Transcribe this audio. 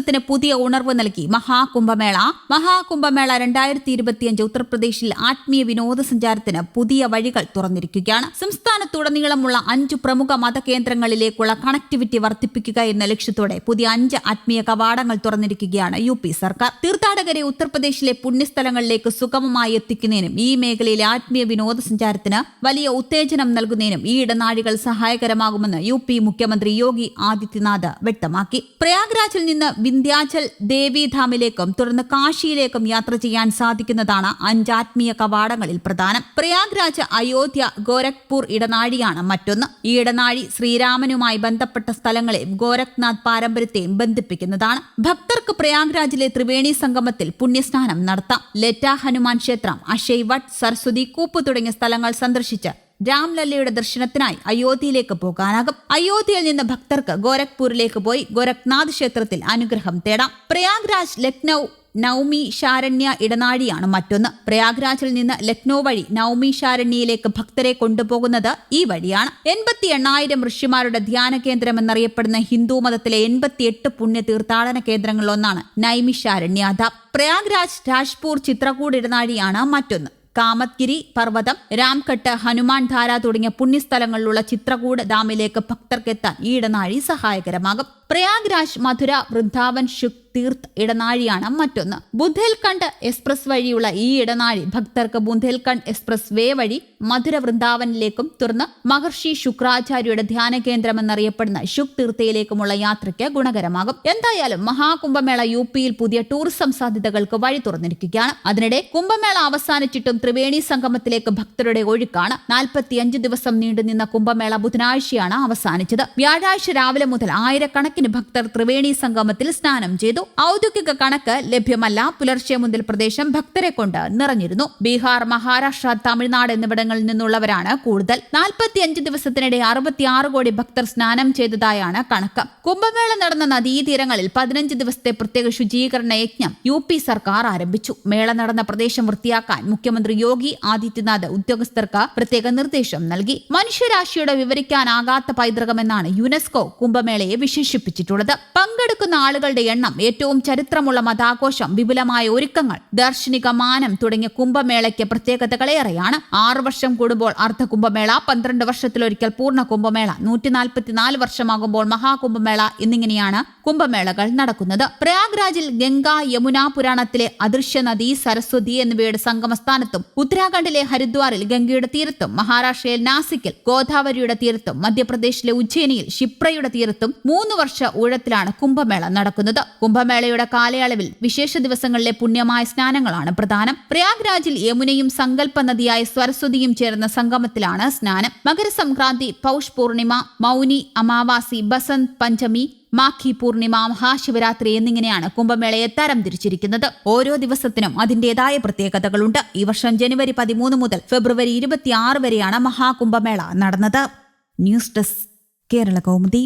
ടൂറിസത്തിന് പുതിയ ഉണർവ് നൽകി. മഹാകുംഭമേള. മഹാകുംഭമേള രണ്ടായിരത്തി ഇരുപത്തിയഞ്ച് ഉത്തർപ്രദേശിൽ ആത്മീയ വിനോദസഞ്ചാരത്തിന് പുതിയ വഴികൾ തുറന്നിരിക്കുകയാണ്. സംസ്ഥാനത്തുടനീളമുള്ള അഞ്ചു പ്രമുഖ മതകേന്ദ്രങ്ങളിലേക്കുള്ള കണക്ടിവിറ്റി വർദ്ധിപ്പിക്കുക എന്ന ലക്ഷ്യത്തോടെ പുതിയ അഞ്ച് ആത്മീയ കവാടങ്ങൾ തുറന്നിരിക്കുകയാണ് യു പി സർക്കാർ. തീർത്ഥാടകരെ ഉത്തർപ്രദേശിലെ പുണ്യസ്ഥലങ്ങളിലേക്ക് സുഗമമായി എത്തിക്കുന്നതിനും ഈ മേഖലയിലെ ആത്മീയ വിനോദസഞ്ചാരത്തിന് വലിയ ഉത്തേജനം നൽകുന്നതിനും ഈ ഇടനാഴികൾ സഹായകരമാകുമെന്ന് യു പി മുഖ്യമന്ത്രി യോഗി ആദിത്യനാഥ് വ്യക്തമാക്കി. പ്രയാഗ്രാജിൽ നിന്ന് വിന്ധ്യാചൽ ദേവീധാമിലേക്കും തുടർന്ന് കാശിയിലേക്കും യാത്ര ചെയ്യാൻ സാധിക്കുന്നതാണ് അഞ്ചാത്മീയ കവാടങ്ങളിൽ പ്രധാനം. പ്രയാഗ്രാജ് അയോധ്യ ഗോരഖ്പൂർ ഇടനാഴിയാണ് മറ്റൊന്ന്. ഈ ഇടനാഴി ശ്രീരാമനുമായി ബന്ധപ്പെട്ട സ്ഥലങ്ങളെ ഗോരഖ്നാഥ് പാരമ്പര്യത്തെയും ബന്ധിപ്പിക്കുന്നതാണ്. ഭക്തർക്ക് പ്രയാഗ്രാജിലെ ത്രിവേണി സംഗമത്തിൽ പുണ്യസ്നാനം നടത്താം. ലെറ്റ ഹനുമാൻ ക്ഷേത്രം അഷയ് വട്ട് സരസ്വതി കൂപ്പ് തുടങ്ങിയ സ്ഥലങ്ങൾ സന്ദർശിച്ച് രാംലല്ലയുടെ ദർശനത്തിനായി അയോധ്യയിലേക്ക് പോകാനാകും. അയോധ്യയിൽ നിന്ന് ഭക്തർക്ക് ഗോരഖ്പൂരിലേക്ക് പോയി ഗോരഖ്നാഥ് ക്ഷേത്രത്തിൽ അനുഗ്രഹം തേടാം. പ്രയാഗ്രാജ് ലക്നൌ നൌമി ശാരണ്യ ഇടനാഴിയാണ് മറ്റൊന്ന്. പ്രയാഗ്രാജിൽ നിന്ന് ലക്നൌ വഴി നൌമി ശാരണ്യയിലേക്ക് ഭക്തരെ കൊണ്ടുപോകുന്നത് ഈ വഴിയാണ്. എൺപത്തി എണ്ണായിരം ഋഷിമാരുടെ ധ്യാന കേന്ദ്രം എന്നറിയപ്പെടുന്ന ഹിന്ദു മതത്തിലെ എൺപത്തിയെട്ട് പുണ്യ തീർത്ഥാടന കേന്ദ്രങ്ങളിലൊന്നാണ് നൈമിഷാരണ്യധാം പ്രയാഗ്രാജ് രാജ്പൂർ ചിത്രകൂട് ഇടനാഴിയാണ് മറ്റൊന്ന്. കാമത്ഗിരി പർവതം രാംഘട്ട് ഹനുമാൻ ധാര തുടങ്ങിയ പുണ്യസ്ഥലങ്ങളിലുള്ള ചിത്രകൂട് ഡാമിലേക്ക് ഭക്തർക്കെത്താൻ ഈ ഇടനാഴി സഹായകരമാകും പ്രയാഗ്രാജ് മധുര വൃന്ദാവൻ ശുക് തീർത്ത് ഇടനാഴിയാണ് മറ്റൊന്ന്. ബുന്ധേൽഖണ്ഡ് എക്സ്പ്രസ് വഴിയുള്ള ഈ ഇടനാഴി ഭക്തർക്ക് ബുന്ധേൽഖണ്ഡ് എക്സ്പ്രസ് വേ വഴി മധുര വൃന്ദാവനിലേക്കും തുടർന്ന് മഹർഷി ശുക്രാചാര്യയുടെ ധ്യാന കേന്ദ്രം എന്നറിയപ്പെടുന്ന ശുക് തീർത്ഥയിലേക്കുമുള്ള യാത്രയ്ക്ക് ഗുണകരമാകും. എന്തായാലും മഹാകുംഭമേള യു പിയിൽ പുതിയ ടൂറിസം സാധ്യതകൾക്ക് വഴി തുറന്നിരിക്കുകയാണ്. അതിനിടെ കുംഭമേള അവസാനിച്ചിട്ടും ത്രിവേണി സംഗമത്തിലേക്ക് ഭക്തരുടെ ഒഴുക്കാണ്. നാൽപ്പത്തിയഞ്ച് ദിവസം നീണ്ടുനിന്ന കുംഭമേള ബുധനാഴ്ചയാണ് അവസാനിച്ചത്. വ്യാഴാഴ്ച രാവിലെ മുതൽ ആയിരക്കണക്കിന് ഭക്തർ ത്രിവേണി സംഗമത്തിൽ സ്നാനം ചെയ്തു. ഔദ്യോഗിക കണക്ക് ലഭ്യമല്ല. പുലർച്ചെ മുതൽ പ്രദേശം ഭക്തരെ കൊണ്ട് നിറഞ്ഞിരുന്നു. ബീഹാർ മഹാരാഷ്ട്ര തമിഴ്നാട് എന്നിവിടങ്ങളിൽ നിന്നുള്ളവരാണ് കൂടുതൽ. നാൽപ്പത്തിയഞ്ച് ദിവസത്തിനിടെ അറുപത്തിയാറ് കോടി ഭക്തർ സ്നാനം ചെയ്തതായാണ് കണക്ക്. കുംഭമേള നടന്ന നദീതീരങ്ങളിൽ പതിനഞ്ച് ദിവസത്തെ പ്രത്യേക ശുചീകരണ യജ്ഞം യു പി സർക്കാർ ആരംഭിച്ചു. മേള നടന്ന പ്രദേശം വൃത്തിയാക്കാൻ മുഖ്യമന്ത്രി യോഗി ആദിത്യനാഥ് ഉദ്യോഗസ്ഥർക്ക് പ്രത്യേക നിർദ്ദേശം നൽകി. മനുഷ്യരാശിയുടെ വിവരിക്കാനാകാത്ത പൈതൃകമെന്നാണ് യുനെസ്കോ കുംഭമേളയെ വിശേഷിപ്പിച്ചിട്ടുള്ളത്. പങ്കെടുക്കുന്ന ആളുകളുടെ എണ്ണം ഏറ്റവും ചരിത്രമുള്ള മതാഘോഷം വിപുലമായ ഒരുക്കങ്ങൾ ദാർശനിക മാനം തുടങ്ങിയ കുംഭമേളയ്ക്ക് പ്രത്യേകതകളേറെയാണ് ആറു വർഷം കൂടുമ്പോൾ അർദ്ധ കുംഭമേള പന്ത്രണ്ട് വർഷത്തിലൊരിക്കൽ പൂർണ കുംഭമേള നൂറ്റി നാൽപ്പത്തിനാല് വർഷമാകുമ്പോൾ മഹാകുംഭമേള എന്നിങ്ങനെയാണ് കുംഭമേളകൾ നടക്കുന്നത്. പ്രയാഗ്രാജിൽ ഗംഗ യമുന പുരാണത്തിലെ അദൃശ്യ നദി സരസ്വതി എന്നിവയുടെ സംഗമസ്ഥാനത്തും ഉത്തരാഖണ്ഡിലെ ഹരിദ്വാറിൽ ഗംഗയുടെ തീരത്തും മഹാരാഷ്ട്രയിൽ നാസിക്കിൽ ഗോദാവരിയുടെ തീരത്തും മധ്യപ്രദേശിലെ ഉജ്ജയിനിയിൽ ക്ഷിപ്രയുടെ തീരത്തും മൂന്ന് വർഷ ഊഴത്തിലാണ് കുംഭമേള നടക്കുന്നത്. കുംഭമേളയുടെ കാലയളവിൽ വിശേഷ ദിവസങ്ങളിലെ പുണ്യമായ സ്നാനങ്ങളാണ് പ്രധാനം. പ്രയാഗ്രാജിൽ യമുനയും സങ്കല്പ നദിയായ സരസ്വതിയും ചേർന്ന സംഗമത്തിലാണ് സ്നാനം. മകരസംക്രാന്തി പൗഷ് പൂർണിമ മൗനി അമാവാസി ബസന്ത് പഞ്ചമി മാഖി പൂർണിമ മഹാശിവരാത്രി എന്നിങ്ങനെയാണ് കുംഭമേളയെ തരം തിരിച്ചിരിക്കുന്നത് ഓരോ ദിവസത്തിനും അതിന്റേതായ പ്രത്യേകതകളുണ്ട്. ഈ വർഷം ജനുവരി പതിമൂന്ന് മുതൽ ഫെബ്രുവരി ഇരുപത്തിയാറ് വരെയാണ് മഹാകുംഭമേള നടന്നത്. News desk Kerala Kaumudi.